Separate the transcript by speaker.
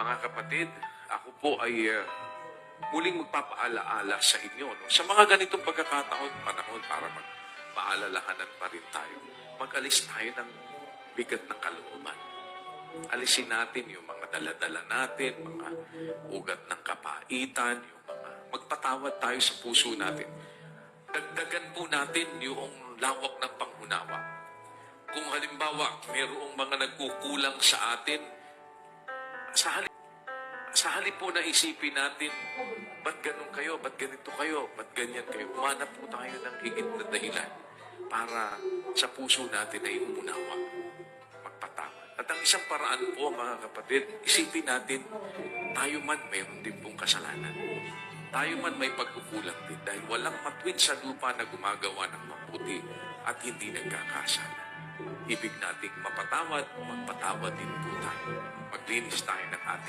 Speaker 1: Mga kapatid, ako po ay uh, muling magpapaalaala sa inyo. No? Sa mga ganitong pagkakataon, panahon para magpaalalahanan pa rin tayo. Mag-alis tayo ng bigat ng kalooban. Alisin natin yung mga daladala natin, mga ugat ng kapaitan, yung mga magpatawad tayo sa puso natin. Dagdagan po natin yung lawak ng pangunawa. Kung halimbawa, mayroong mga nagkukulang sa atin, sa sa halip po na isipin natin, ba't ganun kayo, ba't ganito kayo, ba't ganyan kayo, umanap po tayo ng higit na dahilan para sa puso natin ay umunawa, magpatawad. At ang isang paraan po, mga kapatid, isipin natin, tayo man mayroon din pong kasalanan. Tayo man may pagkukulang din dahil walang matwid sa lupa na gumagawa ng mabuti at hindi nagkakasala. Ibig nating mapatawad, magpatawad din po tayo. Maglinis tayo ng ating